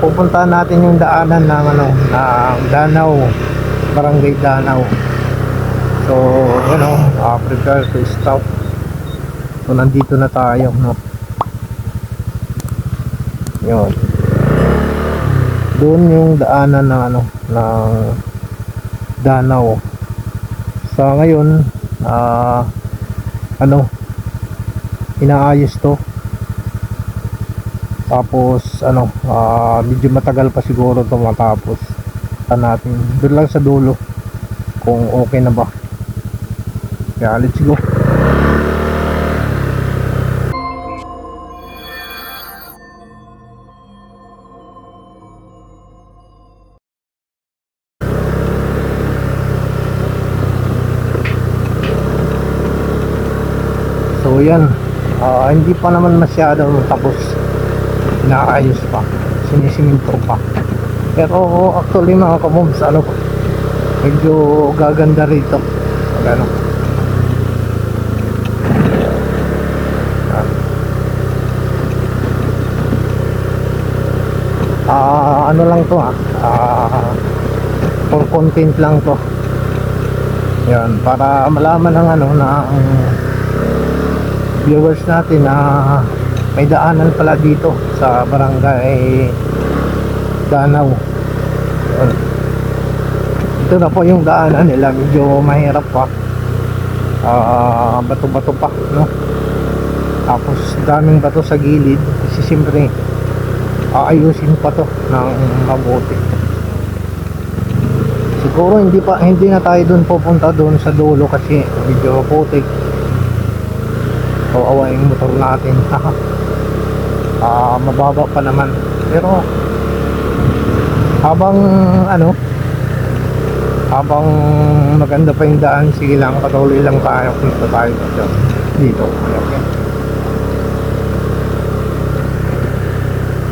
pupuntahan natin yung daanan ng ano, ng Danau, Barangay Danau. So, ano, uh, prepare to stop. So, nandito na tayo, no? Yun. Doon yung daanan ng ano, ng Danau. Sa ngayon, ah, ano, inaayos to. Tapos, ano, ah, medyo matagal pa siguro to matapos. Natin, doon lang sa dulo kung okay na ba. Kaya, let's go. So yan, Ah, hindi pa naman masyado tapos inaayos pa, sinisiminto pa. Pero actually mga kamoms, ano, medyo gaganda rito. Pag ano. Yan. Ah, ano lang to ah, ah, for content lang to. Yan, para malaman ng ano na ang viewers natin na may daanan pala dito sa barangay Danau Yun. ito na po yung daanan nila. Medyo mahirap pa. Ah, bato-bato pa no? Tapos daming bato sa gilid. Kasi siyempre aayusin pa to ng mabuti. Siguro hindi pa hindi na tayo doon pupunta doon sa dulo kasi medyo putik kawawa yung motor natin. Ah mababa pa naman. Pero habang ano habang maganda pa yung daan sige lang patuloy lang tayo. Punta tayo dito. Dito. Okay.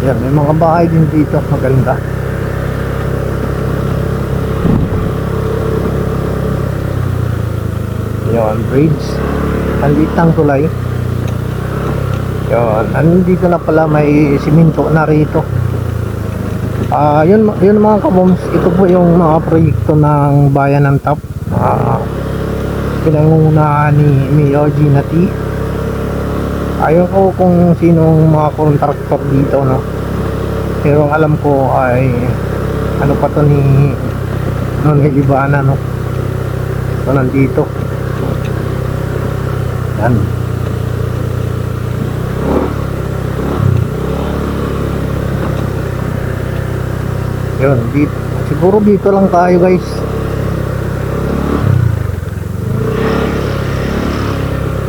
yan may mga bahay din dito. Maganda. Yun bridge. Ang litang tulay yun. Andito na pala may siminto na rito. Ah yun, yun mga kaboms ito po yung mga proyekto ng bayan ng TAP. Ah pinangungunahan ni Mayor Gina T. Ayaw ko kung sinong mga contractor dito no? Pero ang alam ko ay ano pa to ni Non Helibana no? So nandito. Yan. Yun, dito. Siguro dito lang tayo guys.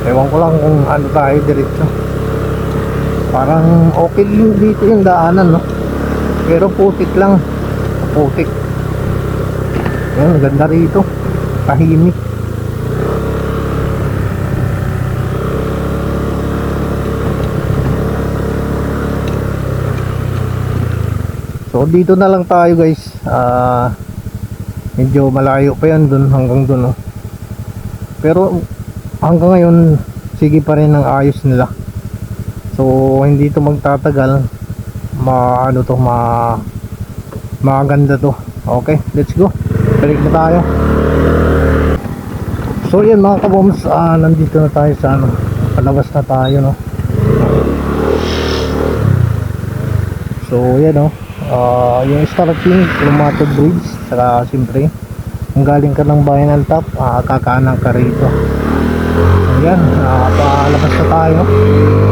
Ewan ko lang kung ano tayo diretso. Parang okay yung dito yung daanan, no? Pero putik lang. Putik. Yan, ganda rito. Tahimik. So dito na lang tayo guys. Ah medyo malayo pa yan dun hanggang dun. Oh. Pero hanggang ngayon sige pa rin ang ayos nila. So hindi to magtatagal. Ma ano to ma maganda to. Okay, let's go. Balik na tayo. So yan mga kaboms, ah, nandito na tayo sa ano, palabas na tayo no. So yan no. Ah, yung starting Lumato Bridge saka siyempre kung galing ka ng bayan ng top uh, kakanan ka rito. So yan uh, palabas na tayo.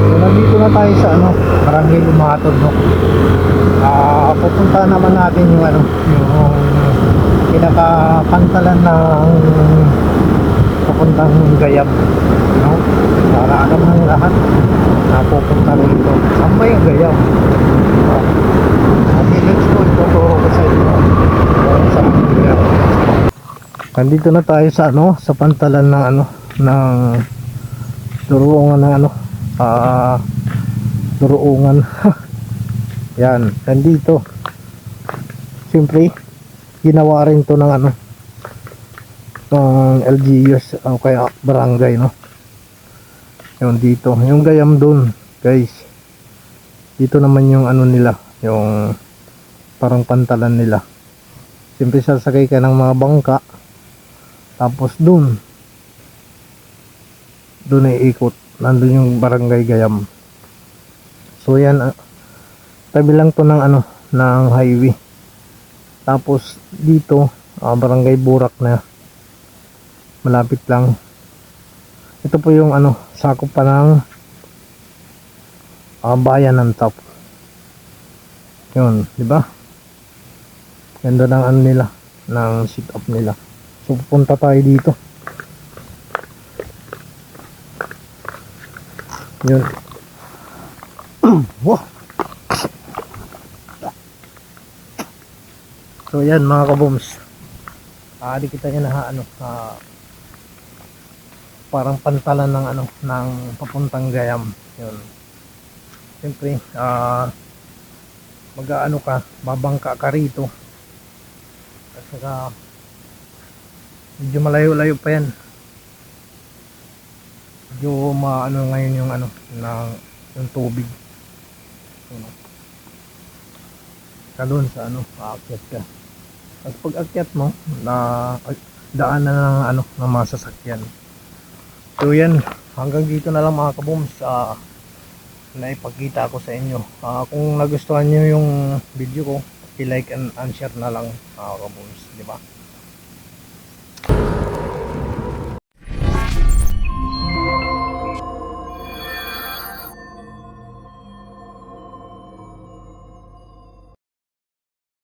So nandito na tayo sa ano Barangay Lumato no? Uh, pupunta naman natin yung ano yung pinakapantalan ng papuntang Gayam no? Para alam ng lahat na pupunta rito. Saan ba yung Gayam uh, Ituturo ko sa. Nandito na tayo sa ano, sa pantalan ng ano, ng duruungan ng ano, ah, duruungan. yan, nandito. Siyempre, ginawa rin to ng ano, ng LGUs o kaya barangay, no? Yung dito, yung gayam doon, guys. Dito naman yung ano nila, yung parang pantalan nila. Siyempre sasakay ka ng mga bangka. Tapos dun, dun ay ikot. Nandun yung barangay Gayam. So yan, ah, tabi lang to ng ano, ng highway. Tapos dito, ah, barangay Burak na. Malapit lang. Ito po yung ano, sakop pa ng ah, bayan ng top. Yun, di ba? Ganda ng ano nila, ng sit up nila. So pupunta tayo dito. Yun. Wow. So yan mga kabooms. Ah, kita yan na ano, ah, parang pantalan ng ano, ng papuntang Gayam. Yun. Siyempre, ah, mag-aano ka, babangka ka rito. At saka, medyo malayo-layo pa yan. Medyo maano ngayon yung ano, ng yung tubig. Ano. Ka doon sa ano, aakyat ka. At pag akyat mo, na daan na ng ano, ng mga sasakyan. So yan, hanggang dito na lang mga kabooms. Ah, na ipakita ko sa inyo. Ah, kung nagustuhan nyo yung video ko, i-like and, and share na lang mga kabooms, di ba?